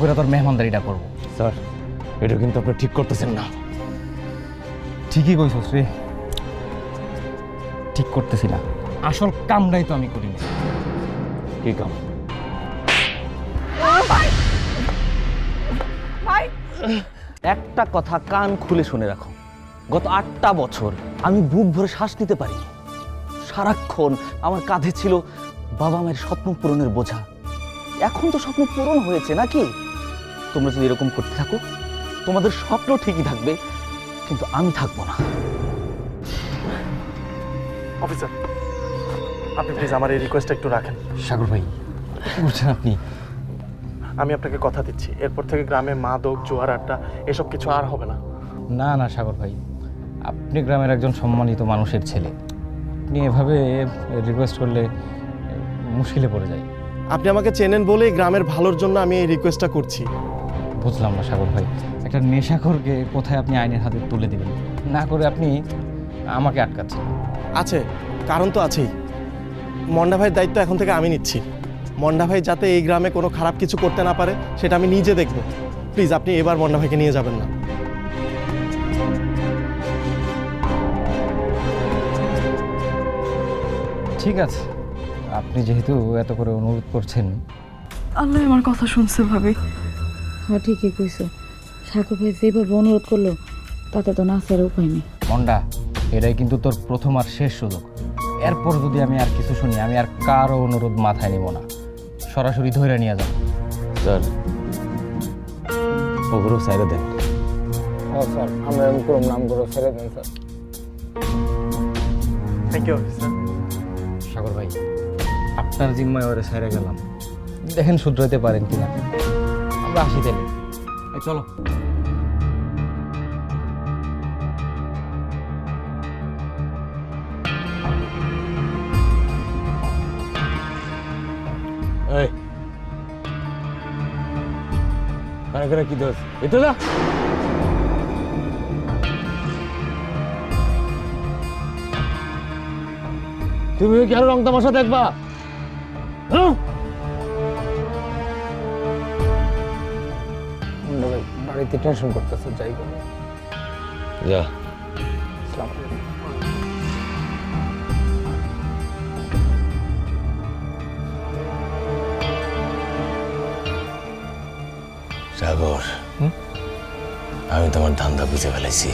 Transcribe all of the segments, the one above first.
করে তোর মেহমানদারিটা করব। স্যার এটা কিন্তু আপনি ঠিক করতেছেন না। ঠিকই কইছস রে ঠিক করতেছি না। আসল কামটাই তো আমি করিনি। কি কাম? একটা কথা কান খুলে শুনে রাখো। গত আটটা বছর আমি বুক ভরে শ্বাস নিতে পারি সারাক্ষণ আমার কাঁধে ছিল বাবা মায়ের স্বপ্ন পূরণের বোঝা। এখন তো স্বপ্ন পূরণ হয়েছে নাকি? তোমরা যদি এরকম করতে থাকো তোমাদের স্বপ্ন ঠিকই থাকবে কিন্তু আমি থাকব না। অফিসার আপনি প্লিজ আমার এই রিকোয়েস্টটা একটু রাখেন। সাগর ভাই করছেন আপনি? আমি আপনাকে কথা দিচ্ছি। এরপর থেকে গ্রামে মাদক জোয়ার আড্ডা এসব কিছু আর হবে না। না না সাগর ভাই আপনি গ্রামের একজন সম্মানিত মানুষের ছেলে। আপনি এভাবে রিকোয়েস্ট করলে মুশকিলে পড়ে যায়। আপনি আমাকে চেনেন বলেই গ্রামের ভালোর জন্য আমি এই রিকোয়েস্টটা করছি। বুঝলাম না সাগর ভাই। একটা নেশাখোরকে কোথায় আপনি আইনের হাতে তুলে দিবেন? না করে আপনি আমাকে আটকাচ্ছেন। আছে কারণ তো আছেই। মন্ডা ভাইয়ের দায়িত্ব এখন থেকে আমি নিচ্ছি। মন্ডা ভাই যাতে এই গ্রামে কোনো খারাপ কিছু করতে না পারে সেটা আমি নিজে দেখব। প্লিজ আপনি এবার মন্ডা ভাইকে নিয়ে যাবেন না। ঠিক আছে। আপনি যেহেতু এত করে অনুরোধ করছেন। আল্লাহ আমার কথা শুনছে ভাবি। হ্যাঁ ঠিকই কইছো। সাকুর ভাই যেভাবে অনুরোধ করল তাতে তো নাচার উপায় নেই। মন্ডা এটাই কিন্তু তোর প্রথম আর শেষ সুযোগ। এরপর যদি আমি আর কিছু শুনি আমি আর কারও অনুরোধ মাথায় নিব না। সরাসরি ধরে নিয়ে যাব স্যার ওগুলো সাইডে দেন। স্যার আমরা এরকম করুন নাম করে ছেড়ে দেন sir. Thank you officer Sagar ভাই আপনার জিম্মায় ওরে ছেড়ে গেলাম। দেখেন শুধরাইতে পারেন কিনা। আমরা আসি এই, চলো। এই। কি দোষ? এটা না? তুমি কি আরও রং তামাশা দেখবা? হ্যাঁ? বাড়িতে টেনশন করতেছে যাই করব যা। সাগর। আমি তোমার ধান্দা বুঝে ফেলেছি।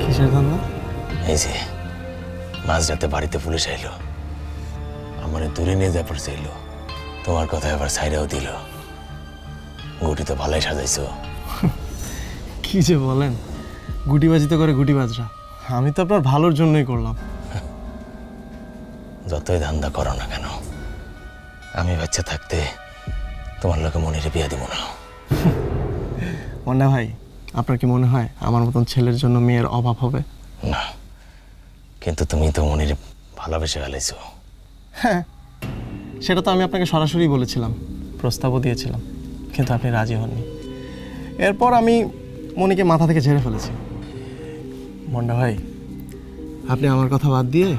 কিসের ধান্দা? এই যে মাঝরাতে বাড়িতে পুলিশ আইলো। আমার দূরে নিয়ে যাবার চাইলো তোমার কথা এবার সাইডেও দিল। গুটি তো ভালোই সাজাইছো। কি যে বলেন? গুটিবাজি তো করে গুটিবাজরা। আমি তো আপনার ভালোর জন্যই করলাম। যতই ধান্দা করো না কেন আমি বাচ্চা থাকতে তোমার লোকে মনিরে বিয়া দিব না। মন্ডা ভাই আপনার কি মনে হয় আমার মতন ছেলের জন্য মেয়ের অভাব হবে? না কিন্তু তুমি তো মনিরে ভালোবেসে ফেলেছো। হ্যাঁ সেটা তো আমি আপনাকে সরাসরি বলেছিলাম প্রস্তাবও দিয়েছিলাম কিন্তু আপনি রাজি হননি। এরপর আমি মনিকে মাথা থেকে ঝেড়ে ফেলেছি। মন্ডা ভাই আপনি আমার কথা বাদ দিয়ে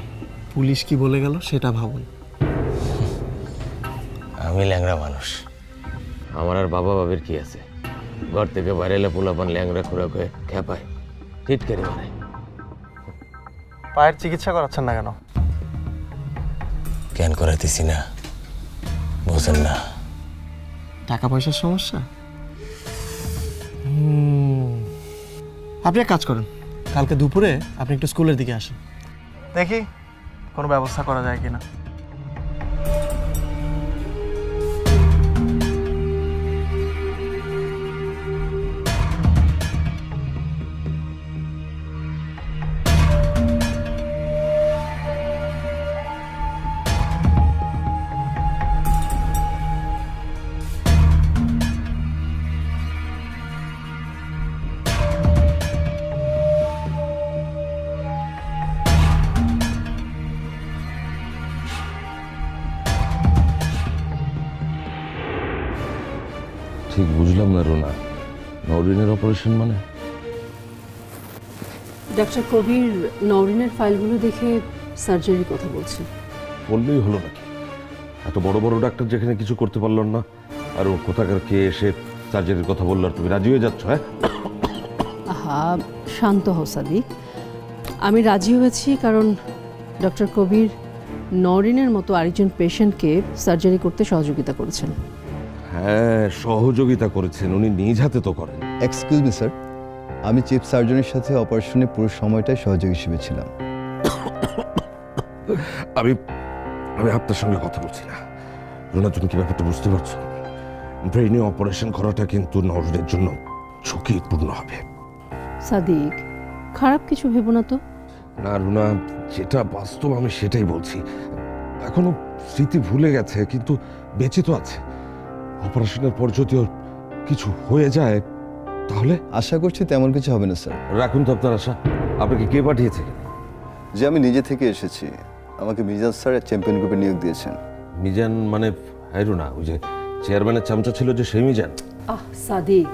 পুলিশ কি বলে গেল সেটা ভাবুন। আমি ল্যাংড়া মানুষ। আমার আর বাবা বাবির কি আছে? ঘর থেকে বাইরে পোলাপান ল্যাংরা খোরাক হয়ে খেপায় টিটকারি মারে। পায়ের চিকিৎসা করাচ্ছেন না কেন? জ্ঞান করাইতেছি না বুঝেন না। টাকা পয়সার সমস্যা? আপনি এক কাজ করেন, কালকে দুপুরে আপনি একটু স্কুলের দিকে আসেন। দেখি কোনো ব্যবস্থা করা যায় কিনা। ঠিক বুঝলাম না রোনা। নরিনের অপারেশন মানে? ডাক্তার কবির নওরিনের ফাইলগুলো দেখে সার্জারির কথা বলছে বললেই হলো নাকি? এত বড় বড় ডাক্তার যেখানে কিছু করতে পারল না। আর ও কোথাকার কে এসে সার্জারির কথা বলল আর তুমি রাজি হয়ে যাচ্ছ হ্যাঁ? আহা শান্ত হও সাদিক। আমি রাজি হয়েছি কারণ ডক্টর কবির নওরিনের মতো আরেকজন পেশেন্টকে সার্জারি করতে সহযোগিতা করেছেন। হ্যাঁ সহযোগিতা করেছেন। উনি নিজ হাতে তো করেন। এক্সকিউজ মি স্যার আমি চিফ সার্জনের সাথে অপারেশনে পুরো সময়টাই সহযোগী হিসেবে ছিলাম। আমি আমি আপনার সঙ্গে কথা বলছি না। রোনা তুমি কি ব্যাপারটা বুঝতে পারছ? ব্রেইনে অপারেশন করাটা কিন্তু নরিনের জন্য ঝুঁকিপূর্ণ হবে। সাদিক খারাপ কিছু ভেবো না তো? না রুনা যেটা বাস্তব আমি সেটাই বলছি। এখনও স্মৃতি ভুলে গেছে কিন্তু বেঁচে তো আছে। অপারেশনের পর যদি ওর কিছু হয়ে যায় তাহলে? আশা করছি তেমন কিছু হবে না স্যার। রাখুন তো আপনার আশা। আপনাকে কে পাঠিয়েছে? যে আমি নিজে থেকে এসেছি আমাকে মিজান স্যার চ্যাম্পিয়ন গ্রুপে নিয়োগ দিয়েছেন। মিজান মানে হ্যাঁ রুনা ওই যে চেয়ারম্যানের চামচা ছিল যে সেই মিজান। আহ সাদিক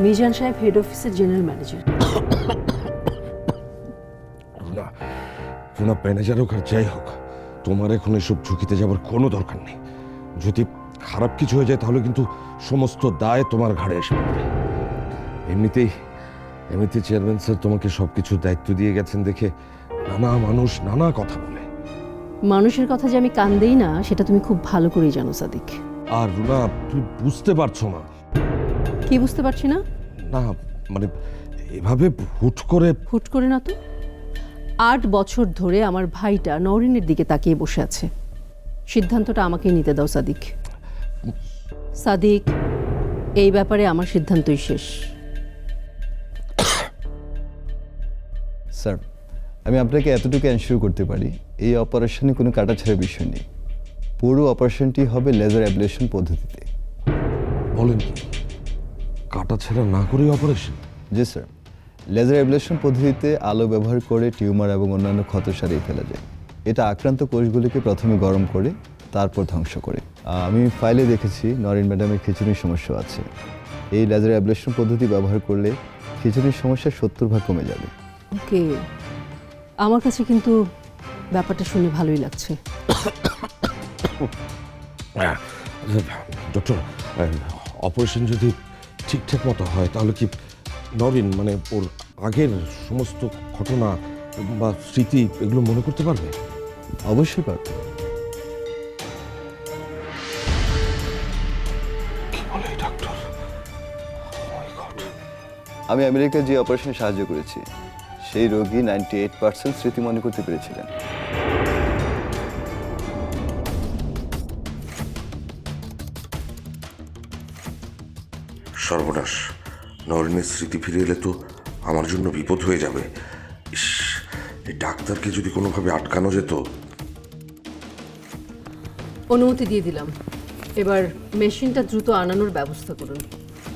মিজান সাহেব হেড অফিসের general manager Runa Runa manager হোক আর যাই হোক তোমার এখন এসব ঝুঁকিতে যাবার কোনো দরকার নেই। যদি খারাপ কিছু হয়ে যায় তাহলে কিন্তু সমস্ত দায় তোমার ঘাড়ে এসে পড়বে। এমনিতেই এমনিতে চেয়ারম্যান স্যার তোমাকে সব কিছুর দায়িত্ব দিয়ে গেছেন দেখে নানা মানুষ নানা কথা বলে। মানুষের কথা যে আমি কান দেই না সেটা তুমি খুব ভালো করেই জানো সাদিক। আর রুনা তুই বুঝতে পারছ না। কি বুঝতে পারছি না? না মানে এভাবে হুট করে হুট করে না তো? আট বছর ধরে আমার ভাইটা নওরিনের দিকে তাকিয়ে বসে আছে। সিদ্ধান্তটা আমাকেই নিতে দাও সাদিক। সাদিক এই ব্যাপারে আমার সিদ্ধান্তই শেষ। স্যার আমি আপনাকে এতটুকু এনশিওর করতে পারি এই অপারেশনে কোনো কাটাছাড়া বিষয় নেই। পুরো অপারেশনটি হবে লেজার অ্যাবলেশন পদ্ধতিতে। বলেন কি? কাটা ছেঁড়া না করেই অপারেশন জি স্যার। লেজার অ্যাবলেশন পদ্ধতিতে আলো ব্যবহার করে টিউমার এবং অন্যান্য ক্ষত সারিয়ে ফেলা যায়। এটা আক্রান্ত কোষগুলিকে প্রথমে গরম করে তারপর ধ্বংস করে। আমি ফাইলে দেখেছি নরেন ম্যাডামের খিচুড়ির সমস্যা আছে। এই লেজার অ্যাবলেশন পদ্ধতি ব্যবহার করলে খিচুড়ির সমস্যা সত্তর ভাগ কমে যাবে। ওকে। আমার কাছে কিন্তু ব্যাপারটা শুনে ভালোই লাগছে। ডক্টর অপারেশন যদি ঠিকঠাক মতো হয় তাহলে কি নরিন মানে ওর আগের সমস্ত ঘটনা বা স্মৃতি এগুলো মনে করতে পারবে? অবশ্যই পারবে। আমি আমেরিকায় যে অপারেশনে সাহায্য করেছি সেই রোগী নাইনটি এইট পার্সেন্ট স্মৃতি মনে করতে পেরেছিলেন। সর্বনাশ নরিনের স্মৃতি ফিরে এলে তো আমার জন্য বিপদ হয়ে যাবে। ইস এই ডাক্তারকে যদি কোনোভাবে আটকানো যেত। অনুমতি দিয়ে দিলাম। এবার মেশিনটা দ্রুত আনানোর ব্যবস্থা করুন।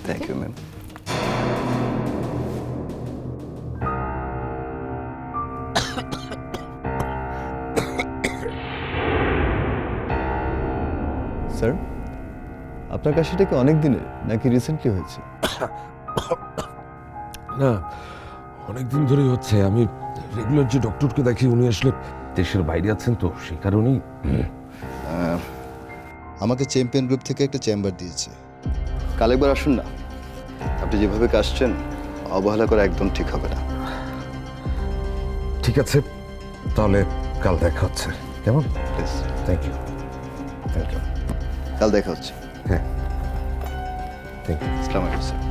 থ্যাংক ইউ ম্যাম আপনার কাশিটা কি অনেক দিনের নাকি রিসেন্টলি হয়েছে? না অনেক দিন ধরেই হচ্ছে। আমি রেগুলার যে ডক্টরকে দেখি উনি আসলে দেশের বাইরে আছেন তো সেই কারণেই। আমাকে চ্যাম্পিয়ন গ্রুপ থেকে একটা চেম্বার দিয়েছে। কাল একবার আসুন না। আপনি যেভাবে কাশছেন অবহেলা করা একদম ঠিক হবে না। ঠিক আছে তাহলে কাল দেখা হচ্ছে। কেমন? Please thank you thank you কাল দেখা হচ্ছে। হ্যাঁ থ্যাংক ইউ আসসালামু আলাইকুম স্যার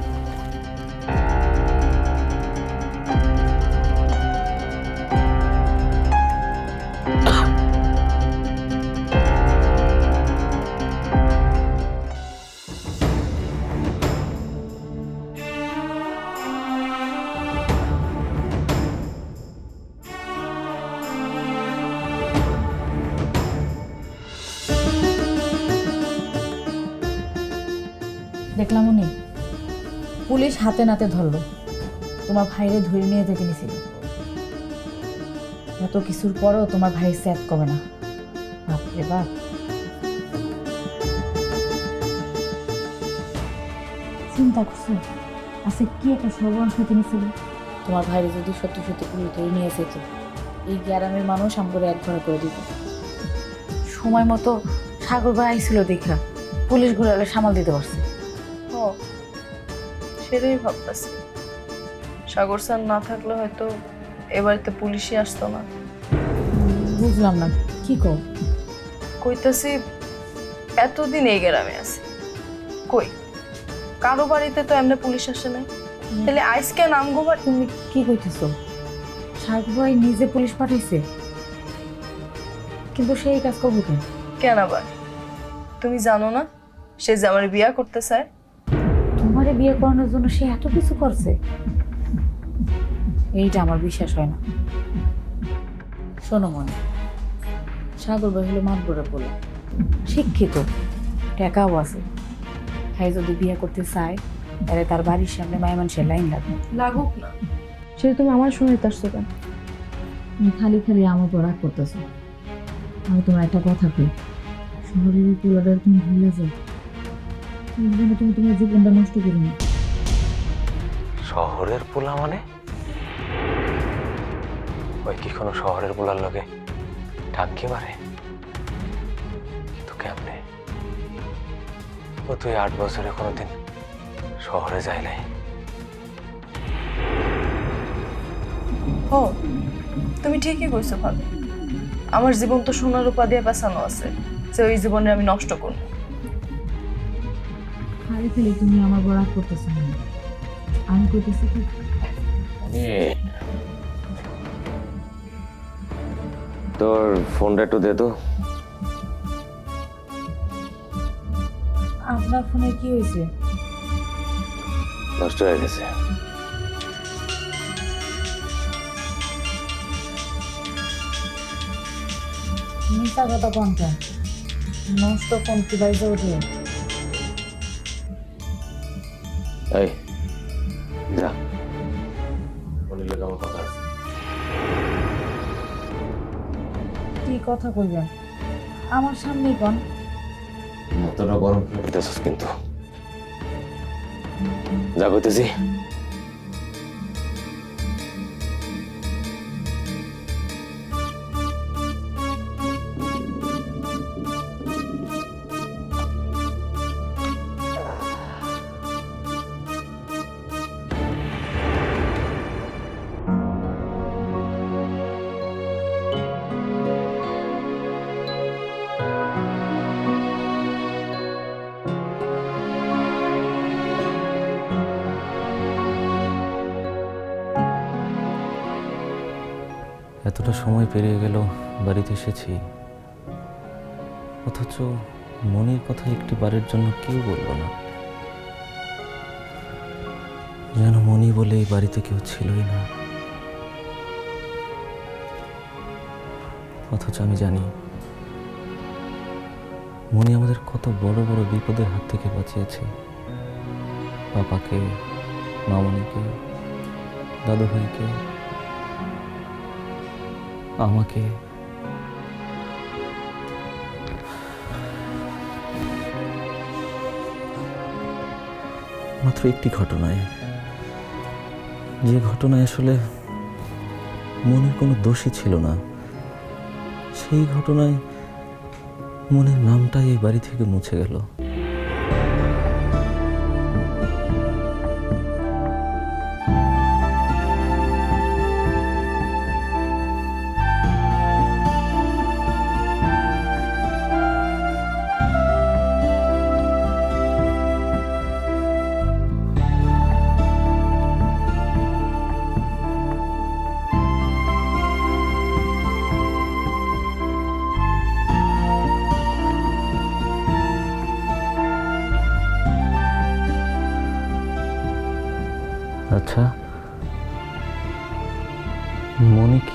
দেখলাম উনি। পুলিশ হাতে নাতে ধরলো। তোমার ভাইরে ধরে নিয়ে যেতে নিছিল। এত কিছুর পরও তোমার ভাই স্যাদ কমে না। বাপরে বাপ। চিন্তা করছ? আজকে কি একটা সর্বনাশ হতে নিছিল? তোমার ভাইরে যদি সত্যি সত্যি পুলিশ ধরে নিয়ে যেত, এই গ্রামের মানুষ আমাকে এক ঘরে করে দিত। সময় মতো সাগর ভাই আইছিল দেখা পুলিশ ঘুরে সামাল দিতে পারছে। সেটাই ভাবতেছি। সাগর স্যার না থাকলে হয়তো এ বাড়িতে পুলিশই আসতো না। বুঝলাম না কি কো কইতাছি এতদিন এই গ্রামে আছে। কই? কারও বাড়িতে তো এমনি পুলিশ আসে নাই। তাহলে আজকে নাম গোবার তুমি কি কইতেছো? সাগর ভাই নিজে পুলিশ পাঠাইছে। কিন্তু সেই কাজ করব কেন কেন আবার? তুমি জানো না সে যে আমার বিয়া করতে চায় তোমারে বিয়ে করানোর জন্য সে এত কিছু করছে? এইটা আমার বিশ্বাস হয় না। শোনো মনে সাগর ভাই হলো মাতবরে বলে শিক্ষিত টাকাও আছে। হ্যাঁ যদি বিয়ে করতে চায় তাহলে তার বাড়ির সামনে মায় মানুষের লাইন লাগবে। লাগুক না। সেটা তুমি আমার শুনে আসছো কেন? তুমি খালি খালি আমার উপর রাগ করতেছো। আমি তোমার একটা কথা কই। শহরের পোলাটা তুমি ভুলে যাও। যেন তুমি তোমার জীবনটা নষ্ট করো না। শহরের পোলা মানে? ওই কি কোনো শহরের পোলার লগে মারে? কিন্তু কেমনে? ও তুই আট বছরে কোনোদিন শহরে যায় নাই। ও তুমি ঠিকই কইছো ভাবি। আমার জীবন তো সোনার উপা দিয়ে পেছানো আছে যে ওই জীবনে আমি নষ্ট করব। খালি খালি তুমি আমার রাগ করতেছো না। আমি করতেছি কি? তোর ফোনটা একটু দে তো। আপনার ফোনে কি হয়েছে? নষ্ট হয়ে গেছে। মিথ্যা কথা কোনটা? নষ্ট ফোন কি বাড়িতে ওঠে কথা কইবেন। আমার সামনেই কোন মতটা গরম করতেছিস কিন্তু। যাবতেছি এতটা সময় পেরিয়ে গেল, বাড়িতে এসেছি। অথচ মনির কথা একটি বারের জন্য কেউ বলল না। যেন মনি বলে এই বাড়িতে কেউ ছিলই না। অথচ আমি জানি, মনি আমাদের কত বড় বড় বিপদের হাত থেকে বাঁচিয়েছে। পাপাকে মামনিকে দাদু ভাইকে আমাকে। মাত্র একটি ঘটনায়। যে ঘটনায় আসলে মনের কোনো দোষী ছিল না, সেই ঘটনায় মনের নামটাই এই বাড়ি থেকে মুছে গেল।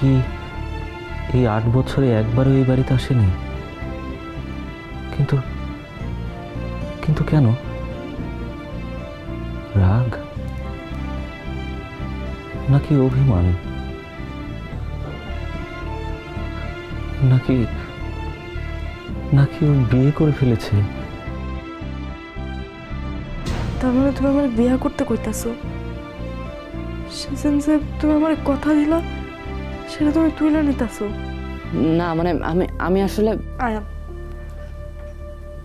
কি এই আট বছরে একবারও এই বাড়িতে আসেনি? কিন্তু কিন্তু কেন? রাগ? নাকি অভিমান? নাকি নাকি ও বিয়ে করে ফেলেছে? তার মানে তুমি আমার বিয়া করতে কইতাছো? সেদিন যে তুমি আমার কথা দিলা? সেটা তুমি তুলে নিতাছো? না মানে আমি আমি আসলে আয়াম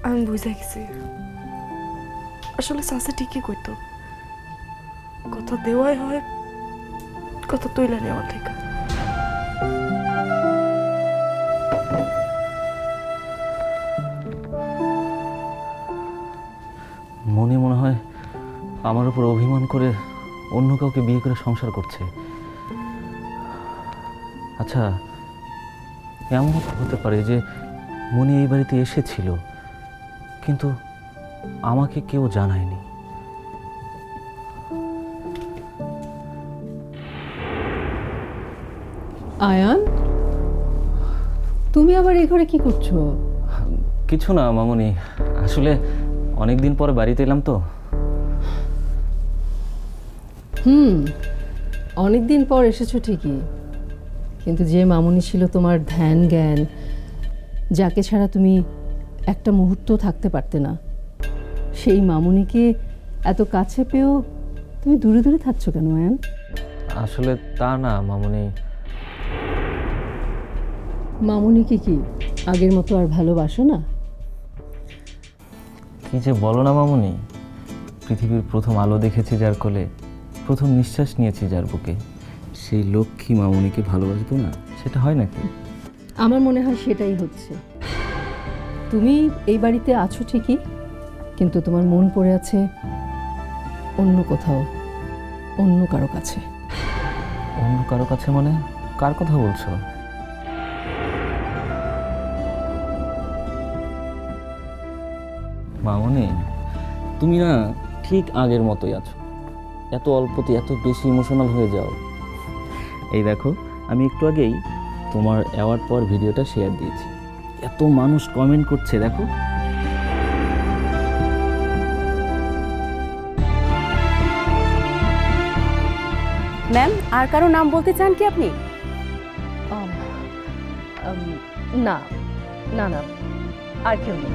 আমি বুঝে গেছি। আসলে চাষে ঠিকই কইতো। কথা দেওয়াই হয় কথা তুইলা নেওয়া ঠিক। মনে মনে হয় আমার উপর অভিমান করে অন্য কাউকে বিয়ে করে সংসার করছে। আচ্ছা এমন হতে পারে যে মনে এই বাড়িতে এসেছিল কিন্তু আমাকে কেউ জানায়নি। আয়ান তুমি আবার এই ঘরে কি করছ? কিছু না মামনি। আসলে অনেক দিন পরে বাড়িতে এলাম তো। হুম অনেক দিন পর এসেছ ঠিকই। কিন্তু যে মামুনি ছিল তোমার ধ্যান জ্ঞান যাকে ছাড়া তুমি একটা মুহূর্ত থাকতে পারতে না সেই মামুনিকে এত কাছে পেয়েও তুমি দূরে দূরে থাকছো কেন অ্যান আসলে তা না মামনি। মামুনিকে কি আগের মতো আর ভালোবাসো না? কি যে বলো না মামনি। পৃথিবীর প্রথম আলো দেখেছি যার কোলে প্রথম নিঃশ্বাস নিয়েছি যার বুকে। সেই লক্ষ্মী মামনিকে ভালোবাসবো না? সেটা হয় নাকি? আমার মনে হয় সেটাই হচ্ছে। তুমি এই বাড়িতে আছো ঠিকই কিন্তু তোমার মন পড়ে আছে অন্য কোথাও অন্য কারও কাছে। অন্য কারও কাছে মানে? কার কথা বলছো? মামনি তুমি না ঠিক আগের মতোই আছো। এত অল্পতে এত বেশি ইমোশনাল হয়ে যাও। এই দেখো আমি একটু আগেই তোমার অ্যাওয়ার্ড পর ভিডিওটা শেয়ার দিয়েছি। এত মানুষ কমেন্ট করছে দেখো। ম্যাম আর কারও নাম বলতে চান কি আপনি? আম, আম, না না না আর কেউ নেই।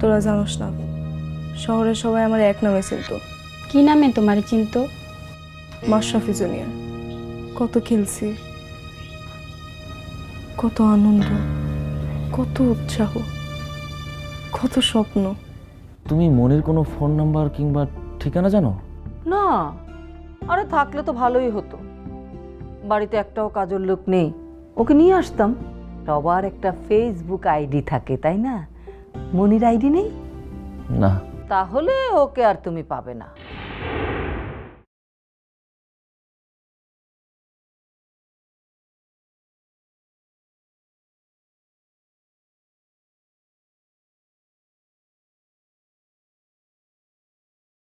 তোরা জানোস না। শহরের সবাই আমার এক নামে চিনত। কি নামে তোমার চিন্ত? মাশরাফি জুনিয়া কত খেলছি কত আনন্দ কত উৎসাহ কত স্বপ্ন। তুমি মনের কোনো ফোন নাম্বার কিংবা ঠিকানা জানো? না আরে থাকলে তো ভালোই হতো। বাড়িতে একটাও কাজের লোক নেই ওকে নিয়ে আসতাম। সবার একটা ফেসবুক আইডি থাকে তাই না? মনির আইডি নেই? না। তাহলে ওকে আর তুমি পাবে না।